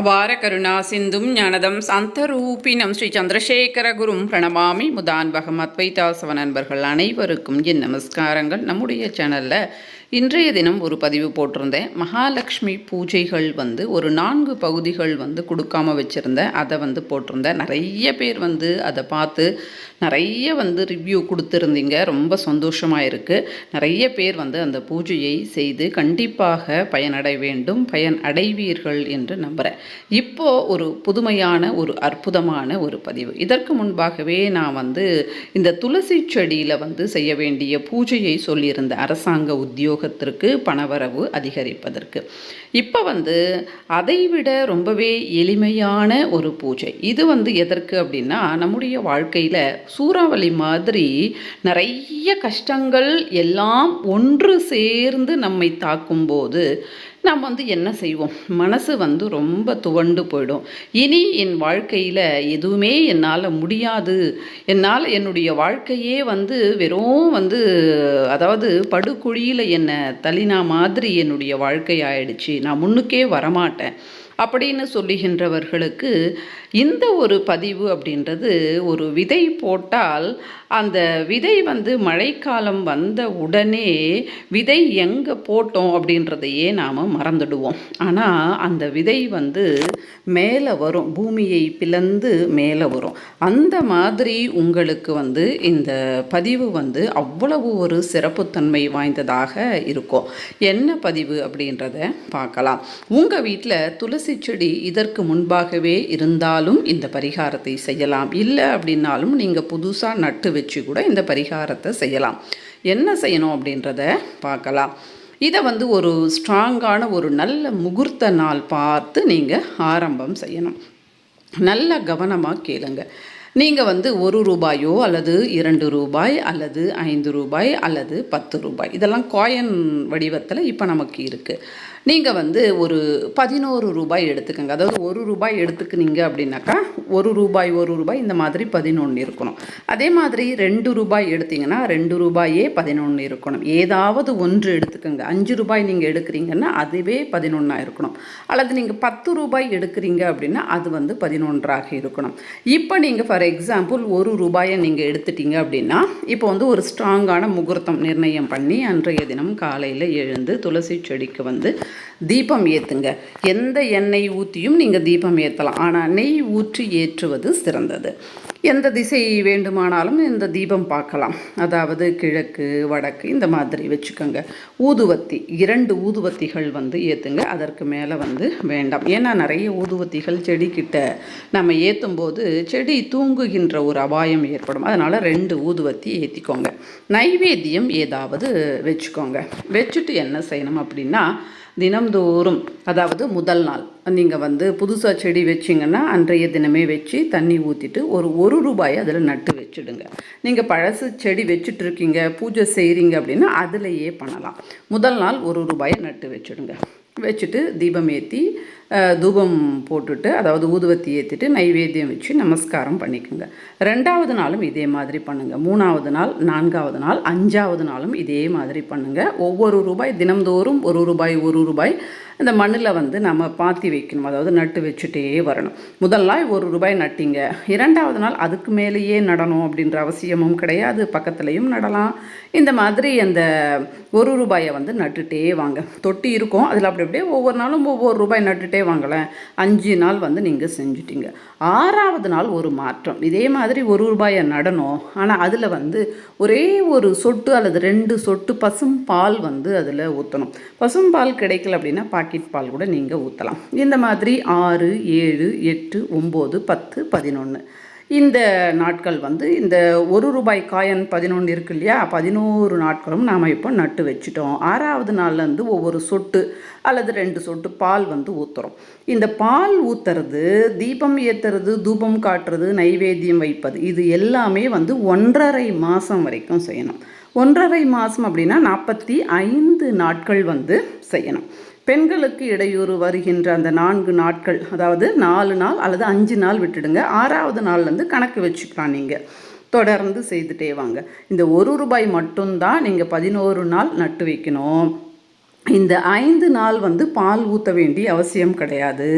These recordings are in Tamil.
அபார கருணா சிந்தும் ஞானதம் சந்தரூபினம் ஸ்ரீ சந்திரசேகர குரும் பிரணமாமி முதான்பகம் அத்வைதாசவ நண்பர்கள் அனைவருக்கும் என் நமஸ்காரங்கள். நம்முடைய சேனலில் இன்றைய தினம் ஒரு பதிவு போட்டிருந்தேன். மகாலட்சுமி பூஜைகள் வந்து ஒரு நான்கு பகுதிகள் வந்து கொடுக்காம வச்சுருந்தேன். அதை வந்து போட்டிருந்தேன். நிறைய பேர் வந்து அதை பார்த்து நிறைய வந்து ரிவ்யூ கொடுத்துருந்தீங்க. ரொம்ப சந்தோஷமாக இருக்குது நிறைய பேர் வந்து அந்த பூஜையை செய்து கண்டிப்பாக பயனடை வேண்டும் பயன் அடைவீர்கள் என்று நம்புகிறேன் இப்போது ஒரு புதுமையான ஒரு அற்புதமான ஒரு பதிவு. இதற்கு முன்பாகவே நான் வந்து இந்த துளசி செடியில் வந்து செய்ய வேண்டிய பூஜையை சொல்லியிருந்த அரசாங்க உத்தியோகத்திற்கு பணவரவு அதிகரிப்பதற்கு. இப்போ வந்து அதைவிட ரொம்பவே எளிமையான ஒரு பூஜை. இது வந்து எதற்கு அப்படின்னா நம்முடைய வாழ்க்கையில் சூறாவளி மாதிரி நிறைய கஷ்டங்கள் எல்லாம் ஒன்று சேர்ந்து நம்மை தாக்கும்போது நாம் வந்து என்ன செய்வோம்? மனசு வந்து ரொம்ப துவண்டு போயிடும். இனி என் வாழ்க்கையில் எதுவுமே என்னால் முடியாது. என்னால் என்னுடைய வாழ்க்கையே வந்து வெறும் வந்து அதாவது படுகுழியில் என்னை தலினா மாதிரி என்னுடைய வாழ்க்கை ஆயிடுச்சு. நான் முன்னுக்கே வரமாட்டேன். அப்படின்னு சொல்லுகின்றவர்களுக்கு இந்த ஒரு பதிவு அப்படின்றது ஒரு விதை போட்டால் அந்த விதை வந்து மழைக்காலம் வந்த உடனே விதை எங்கே போட்டோம் அப்படின்றதையே நாம் மறந்துடுவோம். ஆனால் அந்த விதை வந்து மேலே வரும் பூமியை பிளந்து மேலே வரும். அந்த மாதிரி உங்களுக்கு வந்து இந்த பதிவு வந்து அவ்வளவு ஒரு சிறப்புத்தன்மை வாய்ந்ததாக இருக்கும். என்ன பதிவு அப்படின்றத பார்க்கலாம். உங்கள் வீட்டில் துளசி செடி இதற்கு முன்பாகவே இருந்தாலும் இந்த பரிகாரத்தை செய்யலாம். இல்லை அப்படின்னாலும் நீங்கள் புதுசாக நட்டு வச்சு கூட இந்த பரிகாரத்தை செய்யலாம். என்ன செய்யணும் அப்படின்றத பார்க்கலாம். இதை வந்து ஒரு ஸ்ட்ராங்கான ஒரு நல்ல முகூர்த்த நாள் பார்த்து நீங்கள் ஆரம்பம் செய்யணும். நல்ல கவனமாக கேளுங்க. நீங்கள் வந்து ஒரு ரூபாயோ அல்லது இரண்டு ரூபாய் அல்லது ஐந்து ரூபாய் அல்லது பத்து ரூபாய் இதெல்லாம் காயின் வடிவத்தில் இப்போ நமக்கு இருக்குது நீங்கள் வந்து ஒரு பதினோரு ரூபாய் எடுத்துக்கோங்க. அதாவது ஒரு ரூபாய் எடுத்துக்கினீங்க அப்படின்னாக்கா ஒரு ரூபாய் ஒரு ரூபாய் இந்த மாதிரி பதினொன்று இருக்கணும். அதே மாதிரி ரெண்டு ரூபாய் எடுத்தீங்கன்னா ரெண்டு ரூபாயே பதினொன்று இருக்கணும். ஏதாவது ஒன்று எடுத்துக்கோங்க. அஞ்சு ரூபாய் நீங்கள் எடுக்கிறீங்கன்னா அதுவே பதினொன்றா இருக்கணும். அல்லது நீங்கள் பத்து ரூபாய் எடுக்கிறீங்க அப்படின்னா அது வந்து பதினொன்றாக இருக்கணும். இப்போ நீங்கள் ஃபார் எக்ஸாம்பிள் ஒரு ரூபாயை நீங்கள் எடுத்துட்டீங்க அப்படின்னா இப்போ வந்து ஒரு ஸ்ட்ராங்கான முகூர்த்தம் நிர்ணயம் பண்ணி அன்றைய தினம் காலையில் எழுந்து துளசி செடிக்கு வந்து தீபம் ஏற்றுங்க எந்த எண்ணெய் ஊற்றியும் நீங்கள் தீபம் ஏற்றலாம் ஆனால் நெய் ஊற்றி ஏற்றுவது சிறந்தது. எந்த திசை வேண்டுமானாலும் இந்த தீபம் பார்க்கலாம். அதாவது கிழக்கு வடக்கு இந்த மாதிரி வச்சுக்கோங்க. ஊதுவத்தி இரண்டு ஊதுவத்திகள் வந்து ஏற்றுங்க அதற்கு மேலே வந்து வேண்டாம். ஏன்னா நிறைய ஊதுவத்திகள் செடிக்கிட்ட நம்ம ஏற்றும் போது செடி தூங்குகின்ற ஒரு அபாயம் ஏற்படும். அதனால் ரெண்டு ஊதுவத்தி ஏற்றிக்கோங்க நைவேத்தியம் ஏதாவது வச்சுக்கோங்க. வச்சுட்டு என்ன செய்யணும் அப்படின்னா தினம்தோறும் அதாவது முதல் நாள் நீங்கள் வந்து புதுசாக செடி வச்சிங்கன்னா அன்றைய தினமே வச்சு தண்ணி ஊற்றிட்டு ஒரு ஒரு ரூபாயை அதில் நட்டு வச்சுடுங்க. நீங்கள் பழசு செடி வச்சுட்ருக்கீங்க பூஜை செய்கிறீங்க அப்படின்னா அதிலையே பண்ணலாம். முதல் நாள் ஒரு ரூபாயை நட்டு வச்சுடுங்க. வச்சுட்டு தீபம் ஏற்றி தூபம் போட்டுட்டு அதாவது ஊதுவத்தி ஏற்றிட்டு நைவேத்தியம் வச்சு நமஸ்காரம் பண்ணிக்கோங்க. ரெண்டாவது நாளும் இதே மாதிரி பண்ணுங்கள் மூணாவது நாள் நான்காவது நாள் அஞ்சாவது நாளும் இதே மாதிரி பண்ணுங்கள் ஒவ்வொரு ரூபாய் தினம்தோறும் ஒரு ரூபாய் ஒரு ரூபாய் இந்த மண்ணில் வந்து நம்ம பாத்தி வைக்கணும். அதாவது நட்டு வச்சுட்டே வரணும். முதல் நாள் ஒரு ரூபாய் நட்டிங்க. இரண்டாவது நாள் அதுக்கு மேலேயே நடணும் அப்படின்ற அவசியமும் கிடையாது. பக்கத்துலேயும் நடலாம். இந்த மாதிரி அந்த ஒரு ரூபாயை வந்து நட்டுட்டே வாங்க. தொட்டி இருக்கும். அதில் அப்படி அப்படியே ஒவ்வொரு நாளும் ஒவ்வொரு ரூபாய் நட்டுட்டே வாங்கலேன் அஞ்சு நாள் வந்து நீங்கள் செஞ்சுட்டீங்க. ஆறாவது நாள் ஒரு மாற்றம். இதே மாதிரி ஒரு ரூபாயை நடணும். ஆனால் அதில் வந்து ஒரே ஒரு சொட்டு அல்லது ரெண்டு சொட்டு பசும் பால் வந்து அதில் ஊற்றணும் பசும் பால் கிடைக்கல அப்படின்னா பாக்கெட் பால் கூட நீங்கள் ஊற்றலாம் இந்த மாதிரி ஆறு ஏழு எட்டு ஒம்பது பத்து பதினொன்று இந்த நாட்கள் வந்து இந்த ஒரு ரூபாய் காயின் பதினொன்று இருக்கு இல்லையா? பதினோரு நாட்களும் நாம் இப்போ நட்டு வச்சுட்டோம். ஆறாவது நாள்லேருந்து ஒவ்வொரு சொட்டு அல்லது ரெண்டு சொட்டு பால் வந்து ஊற்றுறோம் இந்த பால் ஊற்றுறது தீபம் ஏற்றுறது தூபம் காட்டுறது நைவேத்தியம் வைப்பது இது எல்லாமே வந்து ஒன்றரை மாதம் வரைக்கும் செய்யணும். ஒன்றரை மாதம் அப்படின்னா நாற்பத்தி ஐந்து நாட்கள் வந்து செய்யணும். பெண்களுக்கு இடையூறு வருகின்ற அந்த நான்கு நாட்கள் அதாவது நாலு நாள் அல்லது அஞ்சு நாள் விட்டுடுங்க. ஆறாவது நாள்லேருந்து கணக்கு வச்சுக்கலாம் நீங்கள் தொடர்ந்து செய்துட்டே வாங்க. இந்த ஒரு ரூபாய் மட்டும்தான் நீங்கள் பதினோரு நாள் நட்டு வைக்கணும். இந்த ஐந்து நாள் வந்து பால் ஊற்ற வேண்டிய அவசியம் கிடையாது.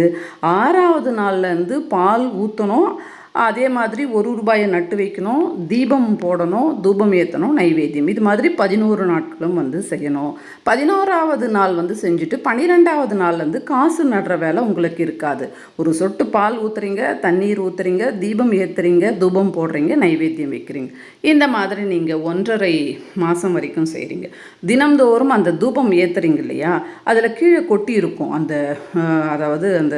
ஆறாவது நாள்லேருந்து பால் ஊற்றணும் அதே மாதிரி ஒரு ரூபாயை நட்டு வைக்கணும் தீபம் போடணும் தூபம் ஏற்றணும் நைவேத்தியம். இது மாதிரி பதினோரு நாட்களும் வந்து செய்யணும். பதினோராவது நாள் வந்து செஞ்சுட்டு பன்னிரெண்டாவது நாள்லேருந்து காசு நடுற வேலை உங்களுக்கு இருக்காது. ஒரு சொட்டு பால் ஊற்றுறீங்க தண்ணீர் ஊற்றுறீங்க தீபம் ஏற்றுறீங்க தூபம் போடுறீங்க நைவேத்தியம் வைக்கிறீங்க. இந்த மாதிரி நீங்கள் ஒன்றரை மாதம் வரைக்கும் செய்கிறீங்க தினம்தோறும் அந்த தூபம் ஏற்றுறீங்க இல்லையா? அதில் கீழே கொட்டி இருக்கும் அந்த அதாவது அந்த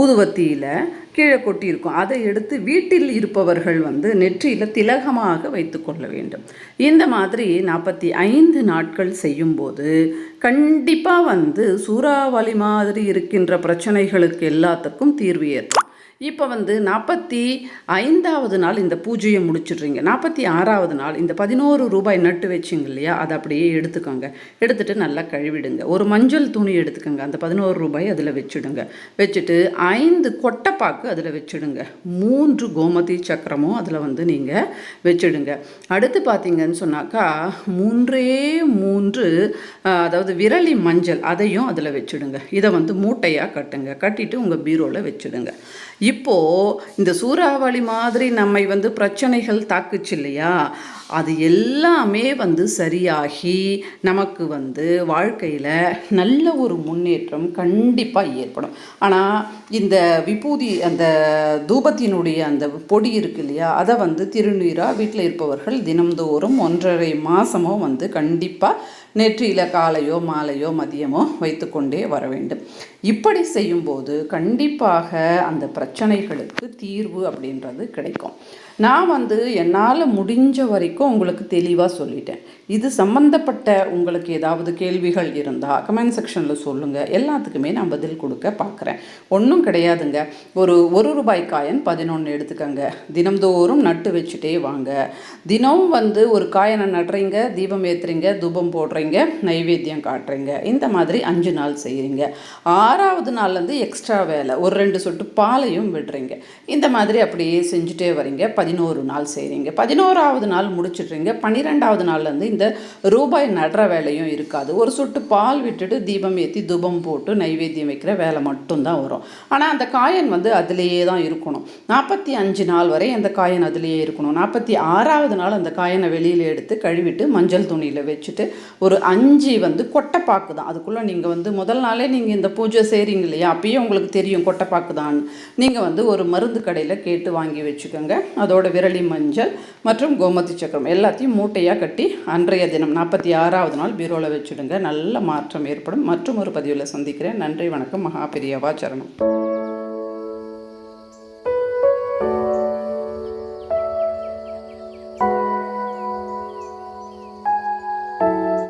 ஊதுவத்தியில் கீழே கொட்டி இருக்கும் அதை எடுத்து வீட்டில் இருப்பவர்கள் வந்து நெற்றியில் திலகமாக வைத்துக்கொள்ள வேண்டும். இந்த மாதிரி நாற்பத்தி ஐந்து நாட்கள் செய்யும்போது கண்டிப்பாக வந்து சூறாவளி மாதிரி இருக்கின்ற பிரச்சனைகளுக்கு எல்லாத்துக்கும் தீர்வு ஏற்படும். இப்போ வந்து நாற்பத்தி ஐந்தாவது நாள் இந்த பூஜையை முடிச்சிடுறீங்க. நாற்பத்தி ஆறாவது நாள் இந்த பதினோரு ரூபாய் நட்டு வச்சிங்க இல்லையா? அதை அப்படியே எடுத்துக்கோங்க. எடுத்துகிட்டு நல்லா கழுவிடுங்க. ஒரு மஞ்சள் துணி எடுத்துக்கோங்க. அந்த பதினோரு ரூபாய் அதில் வச்சுடுங்க. வச்சுட்டு ஐந்து கொட்டைப்பாக்கு அதில் வச்சுடுங்க. மூன்று கோமதி சக்கரமும் அதில் வந்து நீங்கள் வச்சுடுங்க. அடுத்து பார்த்தீங்கன்னு சொன்னாக்கா மூன்றே மூன்று அதாவது விரலி மஞ்சள் அதையும் அதில் வச்சுடுங்க. இதை வந்து மூட்டையாக கட்டுங்க. கட்டிட்டு உங்கள் பீரோவில் வச்சுடுங்க. இப்போது இந்த சூறாவளி மாதிரி நம்மை வந்து பிரச்சனைகள் தாக்குச்சு இல்லையா? அது எல்லாமே வந்து சரியாகி நமக்கு வந்து வாழ்க்கையில் நல்ல ஒரு முன்னேற்றம் கண்டிப்பாக ஏற்படும். ஆனால் இந்த விபூதி அந்த தூபத்தினுடைய அந்த பொடி இருக்கு இல்லையா அதை வந்து திருநீராக வீட்டில் இருப்பவர்கள் தினம்தோறும் ஒன்றரை மாதமோ வந்து கண்டிப்பாக நெற்றியில் காலையோ மாலையோ மதியமோ வைத்துக்கொண்டே வர வேண்டும். இப்படி செய்யும்போது கண்டிப்பாக அந்த பிரச்சனைகளுக்கு தீர்வு அப்படின்றது கிடைக்கும். நான் வந்து என்னால் முடிஞ்ச வரைக்கும் உங்களுக்கு தெளிவாக சொல்லிட்டேன். இது சம்மந்தப்பட்ட உங்களுக்கு ஏதாவது கேள்விகள் இருந்தால் கமெண்ட் செக்ஷனில் சொல்லுங்கள் எல்லாத்துக்குமே நான் பதில் கொடுக்க பார்க்குறேன் ஒன்றும் கிடையாதுங்க. ஒரு ஒரு ரூபாய் காயின் பதினொன்று எடுத்துக்கங்க. தினம்தோறும் நட்டு வச்சுட்டே வாங்க. தினம் வந்து ஒரு காயனை நடுறீங்க தீபம் ஏற்றுறீங்க தூபம் போடுறீங்க நைவேத்தியம் காட்டுறீங்க. இந்த மாதிரி அஞ்சு நாள் செய்கிறீங்க ஆறாவது நாள்லேருந்து எக்ஸ்ட்ரா வேலை. ஒரு ரெண்டு சொட்டு பாலையும் விடுறீங்க. இந்த மாதிரி அப்படியே செஞ்சுட்டே வரீங்க. பதி பதினோரு நாள் செய்கிறீங்க பதினோராவது நாள் முடிச்சிடுறீங்க. பன்னிரெண்டாவது நாள்லேருந்து இந்த ரூபாய் நடுற வேலையும் இருக்காது. ஒரு சொட்டு பால் விட்டுட்டு தீபம் ஏற்றி தூபம் போட்டு நைவேத்தியம் வைக்கிற வேலை மட்டும்தான் வரும். ஆனால் அந்த காயின் வந்து அதிலேயே தான் இருக்கணும். நாற்பத்தி அஞ்சு நாள் வரை அந்த காயின் அதிலேயே இருக்கணும். நாற்பத்தி ஆறாவது நாள் அந்த காயினை வெளியில் எடுத்து கழுவிட்டு மஞ்சள் துணியில் வச்சுட்டு ஒரு அஞ்சு வந்து கொட்டைப்பாக்கு தான். அதுக்குள்ளே நீங்கள் வந்து முதல் நாளே நீங்கள் இந்த பூஜை செய்கிறீங்க இல்லையா? அப்பயே உங்களுக்கு தெரியும் கொட்டைப்பாக்கு தான். நீங்கள் வந்து ஒரு மருந்து கடையில் கேட்டு வாங்கி வச்சுக்கோங்க. அதோட விரலி மஞ்சள் மற்றும் கோமதி சக்கரம் எல்லாத்தையும் மூட்டையாக கட்டி அன்றைய தினம் நாற்பத்தி ஆறாவது நாள் பீரோவில் வச்சுடுங்க. நல்ல மாற்றம் ஏற்படும். மற்றும் ஒரு பதிவில் சந்திக்கிறேன். நன்றி வணக்கம். மகா பெரியவா சரணம்.